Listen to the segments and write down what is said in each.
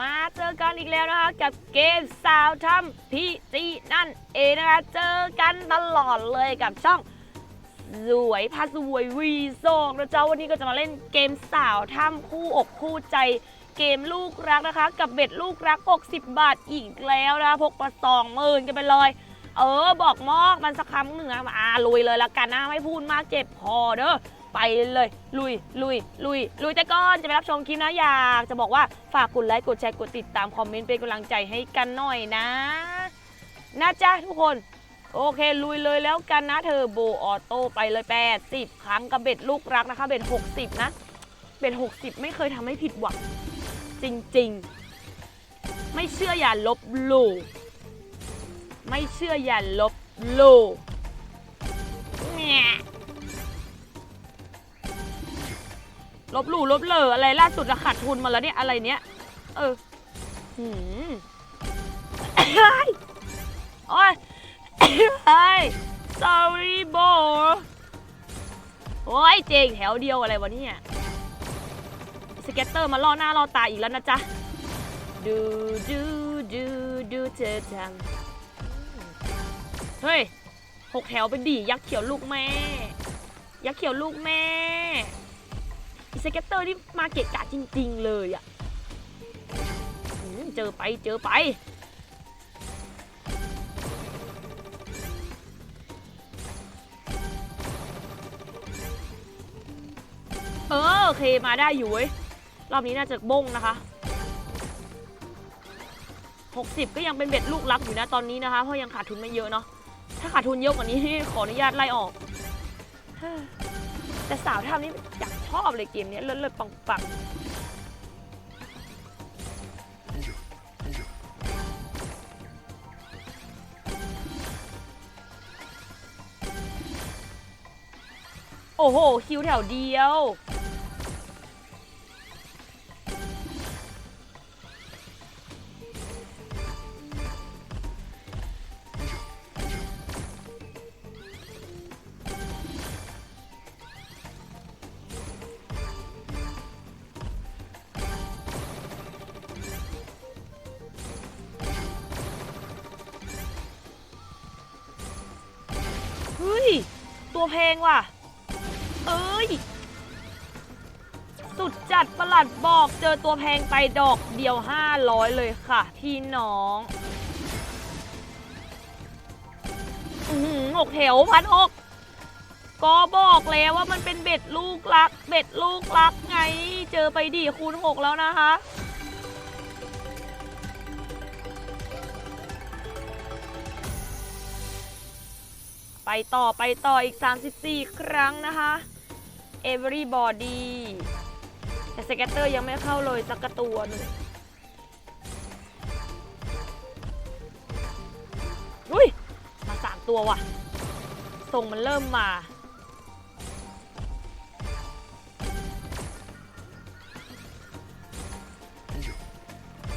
มาเจอกันอีกแล้วนะคะ กับเกมสาวทำพี่จีนั่นเองนะคะ เจอกันตลอดเลยกับช่องสวยพาสวยวีโซงนะเจ้าวันนี้ก็จะมาเล่นเกมสาวทำคู่อกคู่ใจ เกมลูกรักนะคะ กับเบ็ดลูกรัก 60 บาทอีกแล้วนะคะพกมาสองหมื่นกันไปเลยเออ บอกมอกมันสักคำหนึ่งอะมาอ่าลุยเลยละกันนะไม่พูดมากเจ็บคอเด้อ ไปเลย ลุย ลุย ลุย ลุยแต่ก่อนจะไปรับชมคลิปนะอยากจะบอกว่าฝากกดไลค์กดแชร์กดติดตามคอมเมนต์เป็นกำลังใจให้กันหน่อยนะ นะจ๊ะทุกคนโอเค ลุยเลยแล้วกันนะเธอโบออโต้ไปเลย80ครั้งกับเบ็ดลูกรักนะคะ เบ็ด60นะ เบ็ด60ไม่เคยทำให้ผิดหวังจริงๆ ไม่เชื่ออย่าลบหลู่ไม่เชื่ออย่าลบหลู่ ลบหลู่ลบเหลออะไรล่าสุดอะขาดทุนมาแล้วเนี่ยอะไรเนี้ย เออหืมโอ้ยเฮ้ย sorry bro โอ้ยเจงแถวเดียวอะไรวะเนี่ยสเก็ตเตอร์มาล่อหน้าล่อตาอีกแล้วนะจ๊ะ ดูดูดูดูเธอทำเฮ้ยหกแถวเป็นดียักษ์เขียวลูกแม่ ยักษ์เขียวลูกแม่ อีสเก็ตเตอร์นี่มาเกะกะจริง ๆ เลยอะ่ะเจอไปเจอไป เออโอเคมาได้อยู่เว้ย รอบนี้น่าจะบงนะคะ 60 ก็ยังเป็นเบ็ดลูกรักอยู่นะตอนนี้นะคะ เพราะยังขาดทุนไม่เยอะเนาะ ถ้าขาดทุนเยอะกว่านี้ขออนุญาตไล่ออก แต่สาวทำนี่อยาก ชอบเลยเกมนี้เลิศๆปังๆโอ้โห คิวแถวเดียว ตัวเพลงว่ะ เอ้ย สุดจัดประหลัดบอกเจอตัวแพงไปดอกเดียว 500 เลยค่ะ พี่น้องอือหือหกแถวพันหกก็บอกแล้วว่ามันเป็นเบ็ดลูกรัก เบ็ดลูกรักไง เจอไปดีคูณ6แล้วนะคะ ไปต่อไปต่ออีก 34 ครั้งนะคะ everybody แต่สเก็ตเตอร์ยังไม่เข้าเลยสักตัวหนึ่งอุ้ย มาสามตัวว่ะทรงมันเริ่มมา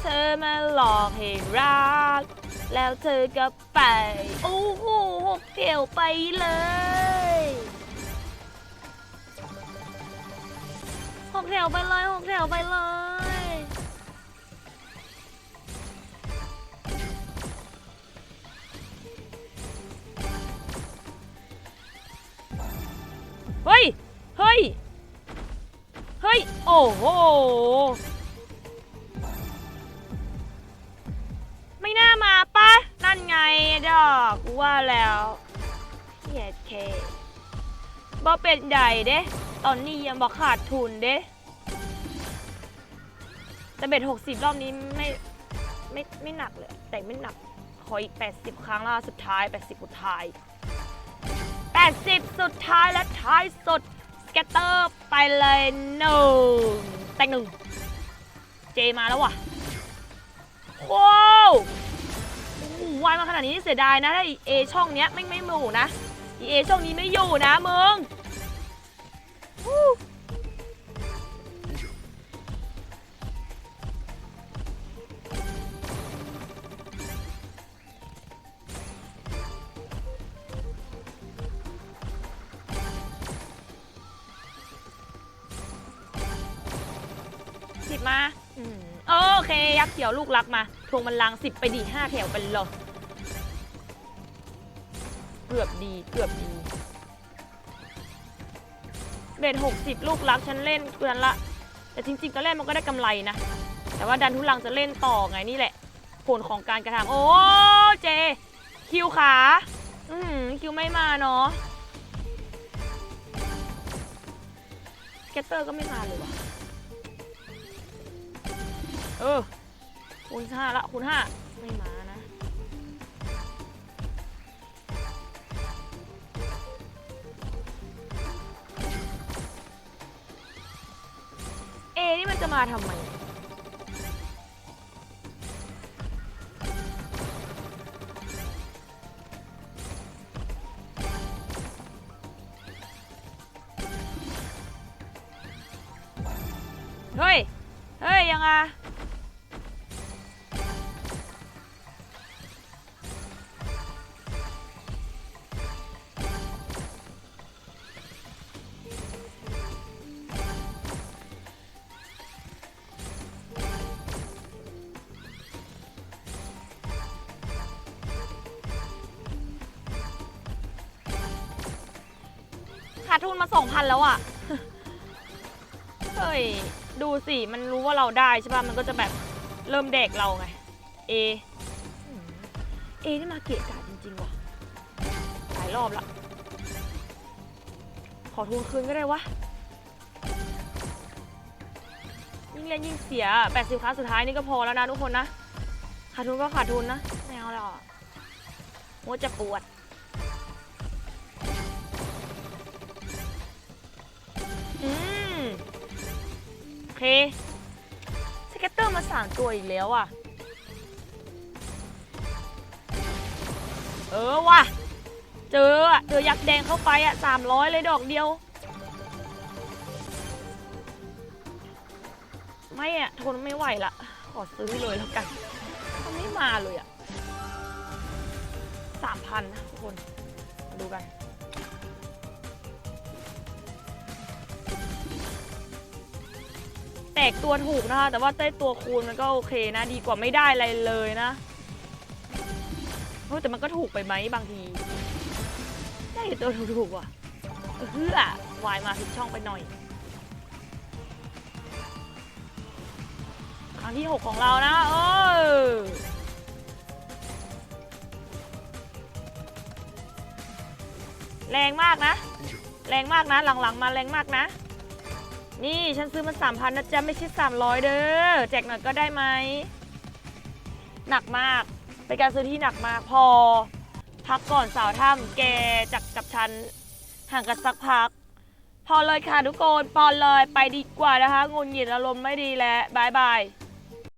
เธอมาหลอกให้รัก แล้วเธอก็ไป โอ้โหหกเกี่ยวไปเลยหกแถวไปเลยหกแถวไปเลยเฮ้ย เฮ้ย เฮ้ย โอ้โห ไม่น่ามา นั่นไงดอกกูว่าแล้วเฮียเคบ่เป็นใหญ่เด้ ตอนนี้ยังบอกขาดทุนเด้แต่เบ็ดหกสิบรอบนี้ไม่ไม่ไม่หนักเลย แต่ไม่หนัก ขออีก80ครั้งแล้วสุดท้าย80สุดท้าย80สุดท้ายและท้ายสุดสเก็ตเตอร์ไปเลยหนึ่งแต่งหนึ่งเจมาแล้วว่ะว้าวโอ้ หวายมาขนาดนี้เสียดายนะถ้าเอช่องเนี้ยไม่ไม่หมู่นะเอช่องนี้ไม่อยู่นะมึงสิบมาอมโอเค ยักษ์เขียวลูกรักมา ทวงบัลลังสิบไปดีห้าแถวไปเลย กือบดีเกือบดีเบสหกสิบลูกรักฉันเล่นเกือนละ แต่จริงๆก็เล่นมันก็ได้กำไรนะ แต่ว่าดันทุลังจะเล่นต่อไงนี่แหละ ผลของการกระทำโอ้เจ คิวขา อืมคิวไม่มาเนาะแกตเตอร์ก็ไม่มาเลยวะเออคูณห้าละคูณห้าไม่มา จะมาทำไม เฮ้ย เฮ้ย ยังไง ทุนมาสองพันแล้วอะเฮ้ย ดูสิ มันรู้ว่าเราได้ใช่ป่ะ มันก็จะแบบเริ่มแดกเราไง เอ เอนี่มาเกะกะจริงๆว่ะ หลายรอบละ ขอทุนคืนก็ได้วะ ยิ่งเล่นยิ่งเสีย 80ครั้งสุดท้ายนี่ก็พอแล้วนะทุกคนนะ ขาดทุนก็ขาดทุนนะ ไม่เอาแล้วอะหัวจะปวด เค สเก็ตเตอร์มาสามตัวอีกแล้วอะ เออว่ะ เจออะเจอยักษ์แดงเข้าไปอะสามร้อยเลยดอกเดียว ไม่อะ ทนไม่ไหวละ ขอซื้อเลยแล้วกันมันไม่มาเลยอะสามพันนะทุกคน มาดูกัน แตกตัวถูกนะคะ แต่ว่าได้ตัวคูณมันก็โอเคนะ ดีกว่าไม่ได้อะไรเลยนะเฮ้แต่มันก็ถูกไปไหมบางที ได้ตัวถูกๆว่ะเออเฮือวายมาผิดช่องไปหน่อย ครั้งที่ 6 ของเรานะเออแรงมากนะ แรงมากนะ หลังๆ มาแรงมากนะ นี่ฉันซื้อมาสามพันนะจ๊ะไม่ใช่สามร้อยเด้อแจกหน่อยก็ได้ไหมหนักมากเป็นการซื้อที่หนักมากพอ พักก่อนสาวถ้ำแกจักกับฉันห่างกันสักพัก พอเลยค่ะทุกคนพอเลยไปดีกว่านะคะงุนหงิดอารมณ์ไม่ดีแล้วบายบาย